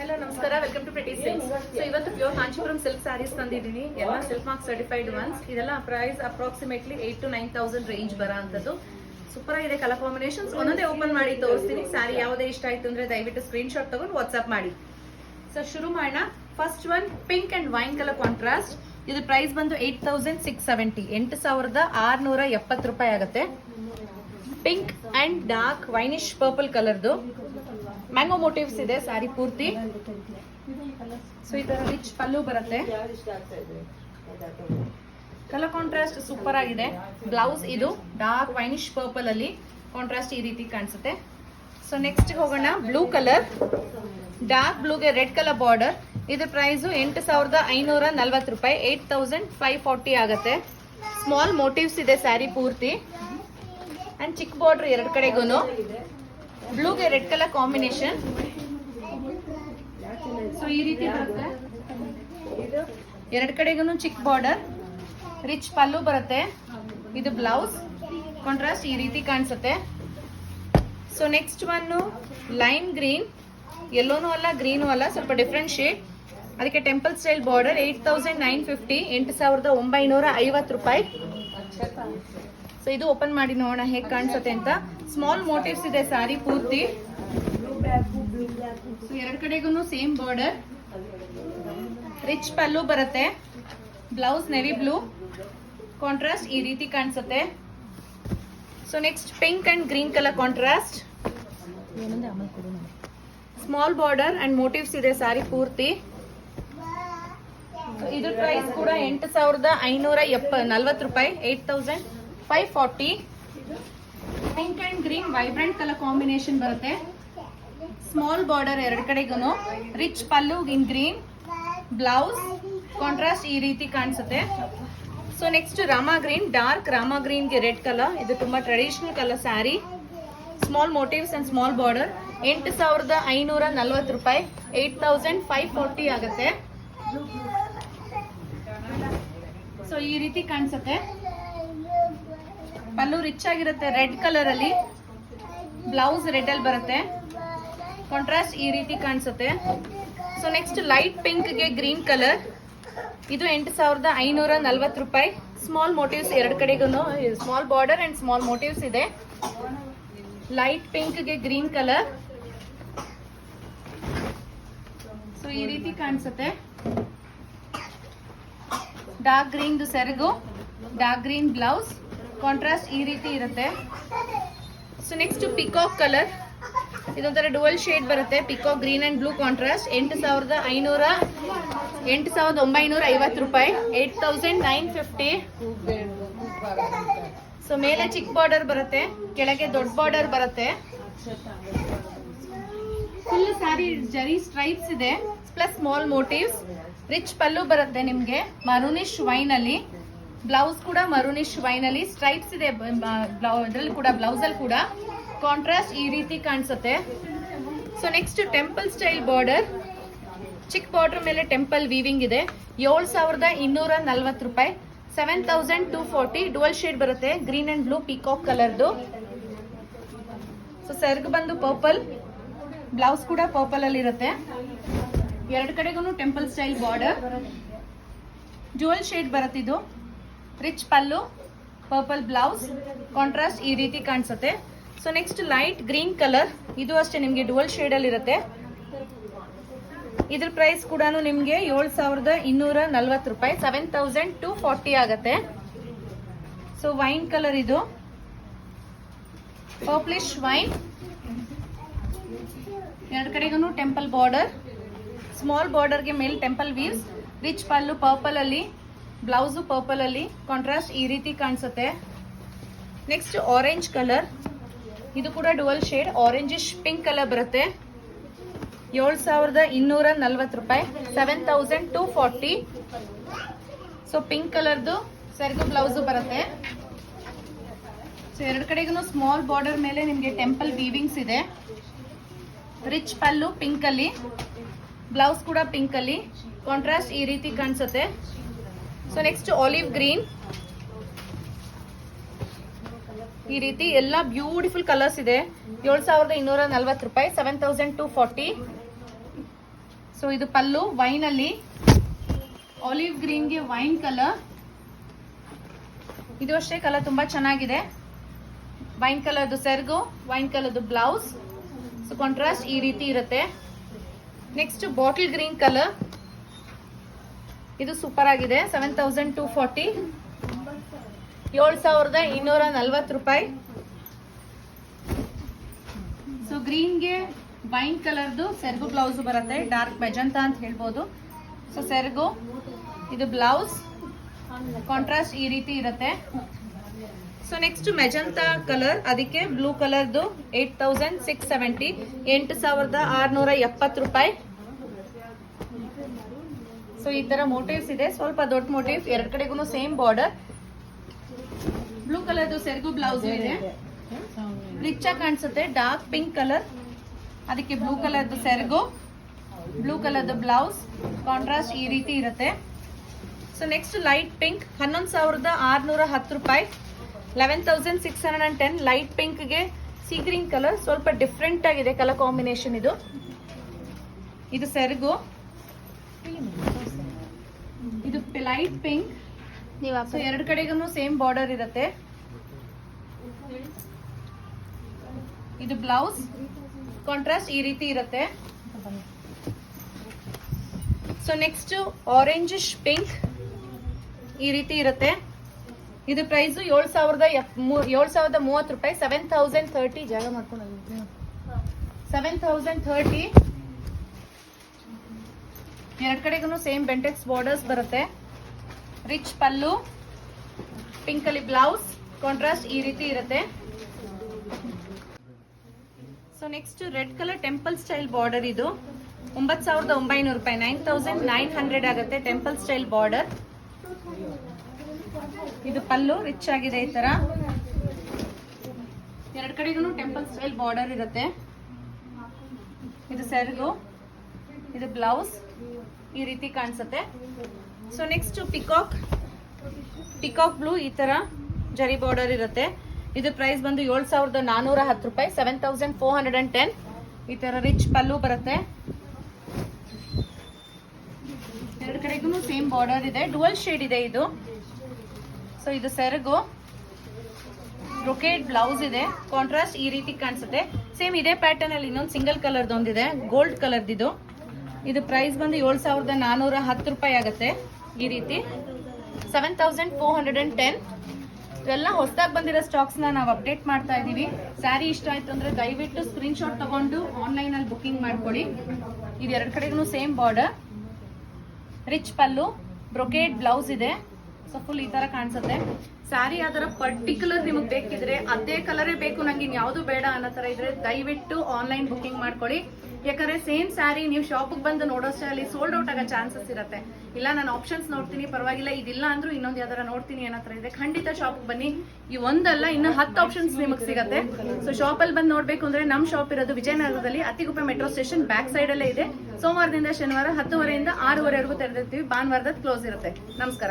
Hello ನಮಸ್ಕಾರ. Welcome to pretty silks so ಇವತ್ತು pure Kanchipuram silk sarees ತಂದಿದ್ದೀನಿ. ಎಲ್ಲ ಸಿಲ್ಕ್ ಮಾರ್ಕ್ ಸರ್ಟಿಫೈಡ್ ಒನ್ಸ್ ಇದೆಲ್ಲ price approximately eight to nine thousand range ಬರೋ ಅಂಥದ್ದು. ಸೂಪರ್ ಆಗಿದೆ ಕಲರ್ ಕಾಂಬಿನೇಷನ್ಸ್ ಒಂದೊಂದೇ ಓಪನ್ ಮಾಡಿ ತೋರಿಸ್ತೀನಿ. ಸ್ಯಾರಿ ಯಾವುದೇ ಇಷ್ಟ ಆಯಿತು ಅಂದರೆ ದಯವಿಟ್ಟು ಸ್ಕ್ರೀನ್ ಶಾಟ್ ತಗೊಂಡು ವಾಟ್ಸ್ಆಪ್ ಮಾಡಿ. ಸೊ ಶುರು ಮಾಡೋಣ. First one pink and wine colour contrast ಇದು ಪ್ರೈಸ್ ಬಂದು ಏಟ್ ತೌಸಂಡ್ ಸಿಕ್ಸ್ ಸೆವೆಂಟಿ ಎಂಟು ಸಾವಿರದ ಆರುನೂರ ಎಪ್ಪತ್ತು ರೂಪಾಯಿ ಆಗುತ್ತೆ. Pink and dark winish purple ಕಲರ್ದು ಮ್ಯಾಂಗೋ ಮೋಟಿವ್ಸ್ ಇದೆ, ಸಾರಿ, ಪೂರ್ತಿ. ಸೊ ಇದರ ರಿಚ್ ಪಲ್ಲು ಬರುತ್ತೆ. ಕಲರ್ ಕಾಂಟ್ರಾಸ್ಟ್ ಸೂಪರ್ ಆಗಿದೆ. ಬ್ಲೌಸ್ ಇದು ಡಾರ್ಕ್ ವೈನಿಶ್ ಪರ್ಪಲ್ ಅಲ್ಲಿ ಕಾಂಟ್ರಾಸ್ಟ್ ಈ ರೀತಿ ಕಾಣಿಸುತ್ತೆ. ಸೊ ನೆಕ್ಸ್ಟ್ ಹೋಗೋಣ. ಬ್ಲೂ ಕಲರ್ ಡಾರ್ಕ್ ಬ್ಲೂಗೆ ರೆಡ್ ಕಲರ್ ಬಾರ್ಡರ್ ಇದು ಪ್ರೈಸು ಎಂಟು ಸಾವಿರದ ಐನೂರ ನಲ್ವತ್ತು ರೂಪಾಯಿ. ಏಟ್ ತೌಸಂಡ್ ಫೈವ್ ಫಾರ್ಟಿ ಆಗುತ್ತೆ. ಸ್ಮಾಲ್ ಮೋಟಿವ್ಸ್ ಇದೆ ಸ್ಯಾರಿ ಪೂರ್ತಿ. ಅಂಡ್ ಚಿಕ್ಕ ಬಾರ್ಡರ್ ಎರಡು ಕಡೆಗೂ ಬ್ಲೂಗೆ ರೆಡ್ ಕಲರ್ ಕಾಂಬಿನೇಷನ್ ಸೊ ಈ ರೀತಿ ಬರುತ್ತೆ. ಎರಡು ಕಡೆಗೂ ಚಿಕ್ಕ ಬಾರ್ಡರ್ ರಿಚ್ ಪಲ್ಲು ಬರುತ್ತೆ. ಇದು ಬ್ಲೌಸ್ ಕಾಂಟ್ರಾಸ್ಟ್ ಈ ರೀತಿ ಕಾಣಿಸುತ್ತೆ. So next one lime green ಎಲ್ಲೋನೂ ಅಲ್ಲ ಗ್ರೀನು ಅಲ್ಲ, ಸ್ವಲ್ಪ ಡಿಫ್ರೆಂಟ್ ಶೇಡ್ ಅದಕ್ಕೆ temple style border eight thousand nine fifty ಎಂಟು ಸಾವಿರದ ಒಂಬೈನೂರ ಐವತ್ತು ರೂಪಾಯಿ. ಸೊ ಇದು ಓಪನ್ ಮಾಡಿ ನೋಡೋಣ ಹೇಗೆ ಕಾಣಿಸುತ್ತೆ ಅಂತ. ಸ್ಮಾಲ್ ಮೋಟಿವ್ಸ್ ಇದೆ ಸಾರಿ ಪೂರ್ತಿ. ಸೊ ಎರಡು ಕಡೆಗೂ ಸೇಮ್ ಬಾರ್ಡರ್ ರಿಚ್ ಪಲ್ಲು ಬರುತ್ತೆ. ಬ್ಲೌಸ್ ನೆವಿ ಬ್ಲೂ ಕಾಂಟ್ರಾಸ್ಟ್ ಈ ರೀತಿ ಕಾಣಿಸುತ್ತೆ. So next pink and green colour contrast small border and motifs ಇದೆ ಸಾರಿ ಪೂರ್ತಿ. ಇದು ಪ್ರೈಸ್ ಕೂಡ ಎಂಟು ಸಾವಿರದ ಐನೂರ ಎಪ್ಪ ನಲ್ವತ್ತು ರೂಪಾಯಿ eight thousand five forty pink and green vibrant colour combination ಬರುತ್ತೆ. ಸ್ಮಾಲ್ ಬಾರ್ಡರ್ ಎರಡು ಕಡೆಗೂ rich pallu in green blouse contrast ಈ ರೀತಿ ಕಾಣಿಸುತ್ತೆ. So next Rama green dark Rama ಗ್ರೀನ್ಗೆ red colour ಇದು ತುಂಬಾ traditional colour sari small motifs and small border ಎಂಟು ಸಾವಿರದ ಐನೂರ ನಲ್ವತ್ತು ರೂಪಾಯಿ. ಏಟ್ ತೌಸಂಡ್ ಫೈವ್ ಫಾರ್ಟಿ ಆಗುತ್ತೆ. ಸೊ ಈ ರೀತಿ ಕಾಣಿಸುತ್ತೆ. ಪಲ್ಲು ರಿಚ್ ಆಗಿರುತ್ತೆ ರೆಡ್ ಕಲರ್ ಅಲ್ಲಿ. ಬ್ಲೌಸ್ ರೆಡ್ ಅಲ್ಲಿ ಬರುತ್ತೆ. ಕಾಂಟ್ರಾಸ್ಟ್ ಈ ರೀತಿ ಕಾಣಿಸುತ್ತೆ. ಸೊ ನೆಕ್ಸ್ಟ್ ಲೈಟ್ ಪಿಂಕ್ಗೆ ಗ್ರೀನ್ ಕಲರ್ ಇದು ಎಂಟು ಸಾವಿರದ ಐನೂರ ನಲ್ವತ್ತು ರೂಪಾಯಿ. ಸ್ಮಾಲ್ ಮೋಟಿವ್ಸ್ ಎರಡು ಕಡೆಗೂ small border and small motifs ಇದೆ. ಲೈಟ್ ಪಿಂಕ್ಗೆ ಗ್ರೀನ್ ಕಲರ್ ಸೊ ಈ ರೀತಿ ಕಾಣಿಸುತ್ತೆ. ಡಾರ್ಕ್ ಗ್ರೀನ್ದು ಸೆರಗು ಡಾರ್ಕ್ ಗ್ರೀನ್ ಬ್ಲೌಸ್ ಕಾಂಟ್ರಾಸ್ಟ್ ಈ ರೀತಿ ಇರುತ್ತೆ. ಸೊ ನೆಕ್ಸ್ಟ್ ಪಿಕಾಕ್ ಕಲರ್ ಇದೊಂಥರ ಡುವಲ್ ಶೇಡ್ ಬರುತ್ತೆ. Peacock green and blue contrast ಎಂಟು ಸಾವಿರದ ಐನೂರ, ಎಂಟು ಸಾವಿರದ ಒಂಬೈನೂರ ಐವತ್ತು ರೂಪಾಯಿ. Eight thousand nine fifty. So ಮೇಲೆ ಚಿಕ್ಕ ಬಾರ್ಡರ್ ಬರುತ್ತೆ. ಕೆಳಗೆ ದೊಡ್ಡ ಬಾರ್ಡರ್ ಬರುತ್ತೆ. ಫುಲ್ ಸ್ಯಾರಿ ಜರಿ ಸ್ಟ್ರೈಪ್ಸ್ ಇದೆ. Plus small motifs rich pallu ಬರುತ್ತೆ ನಿಮಗೆ. ಮರೂನಿಶ್ ವೈನ್ ಅಲ್ಲಿ. ಬ್ಲೌಸ್ ಕೂಡ ಮರೂನಿಶ್ ವೈನ್ ಅಲ್ಲಿ ಸ್ಟ್ರೈಪ್ಸ್ ಇದೆ ಇದ್ರಲ್ಲಿ ಕೂಡ ಬ್ಲೌಸ್ ಅಲ್ಲಿ ಕೂಡ. ಕಾಂಟ್ರಾಸ್ಟ್ ಈ ರೀತಿ ಕಾಣಿಸುತ್ತೆ. So next temple style border ಚಿಕ್ಕ ಬಾರ್ಡರ್ ಮೇಲೆ ಟೆಂಪಲ್ ವೀವಿಂಗ್ ಇದೆ. ಏಳು ಸಾವಿರದ ಇನ್ನೂರ ನಲ್ವತ್ತು ರೂಪಾಯಿ. Seven thousand two forty dual shade ಬರುತ್ತೆ. ಗ್ರೀನ್ ಅಂಡ್ ಬ್ಲೂ ಪಿಕಾಕ್ ಕಲರ್ದು ಸೊ ಸೆರ್ಗ್ ಬಂದು ಪರ್ಪಲ್ ಬ್ಲೌಸ್ ಕೂಡ ಪರ್ಪಲ್ ಅಲ್ಲಿ ಇರುತ್ತೆ. ಎರಡು ಕಡೆಗೂ temple style border jewel shade ಬರುತ್ತಿದ್ದು rich pallu, purple blouse contrast ಈ ರೀತಿ ಕಾಣಿಸುತ್ತೆ. So next light green colour ಇದು ಅಷ್ಟೇ ನಿಮಗೆ ಡುವಲ್ ಶೇಡ್ ಅಲ್ಲಿ ಇರುತ್ತೆ. ಇದ್ರ ಪ್ರೈಸ್ ಕೂಡ ನಿಮಗೆ ಏಳು ಸಾವಿರದ ಇನ್ನೂರ ನಲ್ವತ್ತು ರೂಪಾಯಿ ಸೆವೆನ್ ತೌಸಂಡ್ ಟು ಫಾರ್ಟಿ ಆಗುತ್ತೆ. ಸೊ ವೈನ್ ಕಲರ್ ಇದು. ಪರ್ಪ್ಲಿಶ್ ವೈನ್ ಎರಡು ಕಡೆಗೂ ಟೆಂಪಲ್ ಬಾರ್ಡರ್ ಸ್ಮಾಲ್ ಬಾರ್ಡರ್ಗೆ ಮೇಲೆ temple weaves rich pallu purple ಅಲ್ಲಿ. ಬ್ಲೌಸು ಪರ್ಪಲ್ ಅಲ್ಲಿ. ಕಾಂಟ್ರಾಸ್ಟ್ ಈ ರೀತಿ ಕಾಣಿಸುತ್ತೆ. ನೆಕ್ಸ್ಟ್ ಆರೆಂಜ್ ಕಲರ್ ಇದು ಕೂಡ dual shade orangish pink colour ಬರುತ್ತೆ. ಏಳು ಸಾವಿರದ ಇನ್ನೂರ ನಲ್ವತ್ತು ರೂಪಾಯಿ. Seven thousand two forty so pink ಕಲರ್ದು ಸೆರಗು ಬ್ಲೌಸು ಬರುತ್ತೆ. ಸೊ ಎರಡು ಕಡೆಗೂ ಸ್ಮಾಲ್ ಬಾರ್ಡರ್ ಮೇಲೆ ನಿಮಗೆ ಟೆಂಪಲ್ ವೀವಿಂಗ್ಸ್ ಇದೆ. ರಿಚ್ ಪಲ್ಲು ಪಿಂಕ್ ಅಲ್ಲಿ. ಬ್ಲೌಸ್ ಕೂಡ ಪಿಂಕ್ ಅಲ್ಲಿ. ಕಾಂಟ್ರಾಸ್ಟ್ ಈ ರೀತಿ ಕಾಣಿಸುತ್ತೆ. ಸೊ ನೆಕ್ಸ್ಟ್ ಆಲಿವ್ ಗ್ರೀನ್ ಈ ರೀತಿ ಎಲ್ಲ ಬ್ಯೂಟಿಫುಲ್ ಕಲರ್ಸ್ ಇದೆ. ಏಳು ಸಾವಿರದ ಇನ್ನೂರ ನಲ್ವತ್ತು ರೂಪಾಯಿ seven thousand two forty so ಇದು ಪಲ್ಲು ವೈನ್ ಅಲ್ಲಿ. ಆಲಿವ್ ಗ್ರೀನ್ಗೆ ವೈನ್ ಕಲರ್ ಇದು ಅಷ್ಟೇ ಕಲರ್ ತುಂಬಾ ಚೆನ್ನಾಗಿದೆ. ವೈನ್ ಕಲರ್ದು ಸೆರ್ಗು ವೈನ್ ಕಲರ್ದು ಬ್ಲೌಸ್ ಸೊ ಕಾಂಟ್ರಾಸ್ಟ್ ಈ ರೀತಿ ಇರುತ್ತೆ. ನೆಕ್ಸ್ಟ್ ಬಾಟಲ್ ಗ್ರೀನ್ ಕಲರ್ ಇದು ಸೂಪರ್ ಆಗಿದೆ. ಸೆವೆನ್ ತೌಸಂಡ್ ಟೂ ಫಾರ್ಟಿ ಏಳು ಸಾವಿರದ ಇನ್ನೂರ ನಲ್ವತ್ತು ರೂಪಾಯಿ. ಸೊ ಗ್ರೀನ್ಗೆ ವೈನ್ ಕಲರ್ದು ಸೆರಗು ಬ್ಲೌಸ್ ಬರುತ್ತೆ. ಡಾರ್ಕ್ ಮೆಜಂತ ಅಂತ ಹೇಳ್ಬೋದು. ಸೊ ಸೆರಗು, ಇದು ಬ್ಲೌಸ್ ಕಾಂಟ್ರಾಸ್ಟ್ ಈ ರೀತಿ ಇರುತ್ತೆ. ಸೊ ನೆಕ್ಸ್ಟ್ ಮೆಜಂತ ಕಲರ್ ಅದಕ್ಕೆ ಬ್ಲೂ ಕಲರ್ದು ಏಟ್ ತೌಸಂಡ್ ಸಿಕ್ಸ್ ಸೆವೆಂಟಿ ಎಂಟು ಸಾವಿರದ ಆರುನೂರ ಎಪ್ಪತ್ತು ರೂಪಾಯಿ. ಸೊ ಈ ತರ ಮೋಟಿವ್ಸ್ ಇದೆ. ಸ್ವಲ್ಪ ದೊಡ್ಡ ಮೋಟಿವ್ ಎರಡ್ ಕಡೆಗೂ ಸೇಮ್ ಬಾರ್ಡರ್ ಬ್ಲೂ ಕಲರ್ದು ಸೆರಗು ಬ್ಲೌಸ್ ಇದೆ ರಿಚ್ ಆಗಿ ಕಾಣಿಸುತ್ತೆ. ಡಾರ್ಕ್ ಪಿಂಕ್ ಕಲರ್ ಅದಕ್ಕೆ ಬ್ಲೂ ಕಲರ್ದು ಸೆರಗು. ಬ್ಲೂ ಕಲರ್ದು ಬ್ಲೌಸ್ ಕಾಂಟ್ರಾಸ್ಟ್ ಈ ರೀತಿ ಇರುತ್ತೆ. ಸೊ ನೆಕ್ಸ್ಟ್ ಲೈಟ್ ಪಿಂಕ್ ಹನ್ನೊಂದು ಸಾವಿರದ ಆರ್ನೂರ ಹತ್ತು ರೂಪಾಯಿ. Eleven thousand six hundred and ten light ಪಿಂಕ್ಗೆ sea green colour ಸ್ವಲ್ಪ ಡಿಫ್ರೆಂಟ್ ಆಗಿದೆ ಕಲರ್ ಕಾಂಬಿನೇಷನ್ ಇದು. ಇದು ಸೆರಗು. ಲೈಟ್ ಪಿಂಕ್ ಸೊ ಎರಡು ಕಡೆಗೂ ಸೇಮ್ ಬಾರ್ಡರ್ ಇರುತ್ತೆ. ಇದು ಬ್ಲೌಸ್ ಕಾಂಟ್ರಾಸ್ಟ್ ಈ ರೀತಿ ಇರುತ್ತೆ. ಸೊ ನೆಕ್ಸ್ಟ್ ಆರೆಂಜಿಶ್ ಪಿಂಕ್ ಈ ರೀತಿ ಇರುತ್ತೆ. ಇದು ಪ್ರೈಸ್ ಏಳು ಸಾವಿರದ ಏಳು ಸಾವಿರದ ಮೂವತ್ತು ರೂಪಾಯಿ. ಸೆವೆನ್ ತೌಸಂಡ್ ಥರ್ಟಿ ಜಾಗ ಮಾಡ್ಕೊಂಡು ಸೆವೆನ್ ತೌಸಂಡ್ ಥರ್ಟಿ ಎರಡು ಕಡೆಗೂ ಸೇಮ್ ಬೆಂಟೆಕ್ಸ್ ಬಾರ್ಡರ್ಸ್ ಬರುತ್ತೆ. ರಿಚ್ ಪಲ್ಲು ಪಿಂಕ್ ಅಲ್ಲಿ ಬ್ಲೌಸ್ ಕಾಂಟ್ರಾಸ್ಟ್ ಈ ರೀತಿ ಇರುತ್ತೆ. So next red colour temple style border ಇದು. ಒಂಬತ್ತು ಸಾವಿರದ ಒಂಬೈನೂರು ರೂಪಾಯಿ. ನೈನ್ ತೌಸಂಡ್ ನೈನ್ ಹಂಡ್ರೆಡ್ ಆಗುತ್ತೆ ಟೆಂಪಲ್ ಸ್ಟೈಲ್ ಬಾರ್ಡರ್ ಇದು ಪಲ್ಲು ರಿಚ್ ಆಗಿದೆ ಈ ತರ. ಎರಡು ಕಡೆಗೂ ಟೆಂಪಲ್ ಸ್ಟೈಲ್ ಬಾರ್ಡರ್ ಇರುತ್ತೆ. ಇದು ಸೆರಗು. ಇದು ಬ್ಲೌಸ್ ಈ ರೀತಿ ಕಾಣಿಸುತ್ತೆ. So next peacock peacock blue ಈ ತರ ಜರಿ ಬಾರ್ಡರ್ ಇರುತ್ತೆ. ಇದು ಪ್ರೈಸ್ ಬಂದು ಏಳು ಸಾವಿರದ ನಾನೂರ ಹತ್ತು ರೂಪಾಯಿ seven thousand four hundred and ten ಈ ತರ ರಿಚ್ ಪಲ್ಲು ಬರುತ್ತೆ. ಎರಡು ಕಡೆಗೂ ಸೇಮ್ ಬಾರ್ಡರ್ ಇದೆ. ಡುವಲ್ ಶೇಡ್ ಇದೆ ಇದು. ಸೊ ಇದು ಸೆರಗು. ಬ್ರೊಕೇಡ್ ಬ್ಲೌಸ್ ಇದೆ. ಕಾಂಟ್ರಾಸ್ಟ್ ಈ ರೀತಿ ಕಾಣಿಸುತ್ತೆ. ಸೇಮ್ ಇದೇ ಪ್ಯಾಟರ್ನ್ ಅಲ್ಲಿ ಇನ್ನೊಂದು ಸಿಂಗಲ್ ಕಲರ್ದು ಒಂದಿದೆ. ಗೋಲ್ಡ್ ಕಲರ್ದಿದು ಇದು ಪ್ರೈಸ್ ಬಂದು ಏಳು ಸಾವಿರದ ನಾನೂರ ಹತ್ತು ರೂಪಾಯಿ ಆಗುತ್ತೆ ಈ ರೀತಿ. Seven thousand four hundred and ten ಇವೆಲ್ಲ ಹೊಸದಾಗಿ ಬಂದಿರೋ ಸ್ಟಾಕ್ಸ್ನ ನಾವು ಅಪ್ಡೇಟ್ ಮಾಡ್ತಾ ಇದ್ದೀವಿ ಸ್ಯಾರಿ ಇಷ್ಟ ಆಯ್ತು ಅಂದ್ರೆ ದಯವಿಟ್ಟು ಸ್ಕ್ರೀನ್ಶಾಟ್ ತಗೊಂಡು ಆನ್ಲೈನಲ್ಲಿ ಬುಕ್ಕಿಂಗ್ ಮಾಡ್ಕೊಳ್ಳಿ ಇದು ಎರಡು ಕಡೆಗೂ same border rich pallu brocade blouse ಇದೆ. ಸೊ ಫುಲ್ ಈ ತರ ಕಾಣಿಸುತ್ತೆ. ಸ್ಯಾರಿ ಅದರ ಪರ್ಟಿಕ್ಯುಲರ್ ನಿಮಗೆ ಬೇಕಿದ್ರೆ ಅದೇ ಕಲರೇ ಬೇಕು, ನಂಗೆ ಇನ್ಯಾವುದು ಬೇಡ ಅನ್ನೋ ತರ ಇದ್ರೆ ದಯವಿಟ್ಟು ಆನ್ಲೈನ್ ಬುಕ್ಕಿಂಗ್ ಮಾಡ್ಕೊಳ್ಳಿ ಯಾಕಂದ್ರೆ ಸೇಮ್ ಸ್ಯಾರಿ ನೀವು ಶಾಪಿಗೆ ಬಂದು ನೋಡೋಷ್ಟೇ ಅಲ್ಲಿ ಸೋಲ್ಡ್ ಔಟ್ ಆಗೋ ಚಾನ್ಸಸ್ ಇರುತ್ತೆ. ಇಲ್ಲ ನಾನು ಆಪ್ಷನ್ಸ್ ನೋಡ್ತೀನಿ, ಪರವಾಗಿಲ್ಲ, ಇದಿಲ್ಲ ಅಂದ್ರೂ ಇನ್ನೊಂದು ಯಾವ್ದಾರ ನೋಡ್ತೀನಿ ಏನತ್ರ ತರ ಇದೆ. ಖಂಡಿತ ಶಾಪಿಗೆ ಬನ್ನಿ. ಈ ಒಂದಲ್ಲ, ಇನ್ನು ಹತ್ತು ಆಪ್ಷನ್ಸ್ ನಿಮಗೆ ಸಿಗುತ್ತೆ. ಸೊ ಶಾಪಲ್ಲಿ ಬಂದು ನೋಡ್ಬೇಕು ಅಂದ್ರೆ ನಮ್ಮ ಶಾಪ್ ಇರೋದು ವಿಜಯನಗರದಲ್ಲಿ Attiguppe metro station back side ಅಲ್ಲೇ ಇದೆ. ಸೋಮವಾರದಿಂದ ಶನಿವಾರ ಹತ್ತುವರೆಯಿಂದ ಆರೂವರೆವರೆಗೂ ತೆರೆದಿರ್ತೀವಿ. ಭಾನುವಾರದ ಕ್ಲೋಸ್ ಇರುತ್ತೆ. ನಮಸ್ಕಾರ.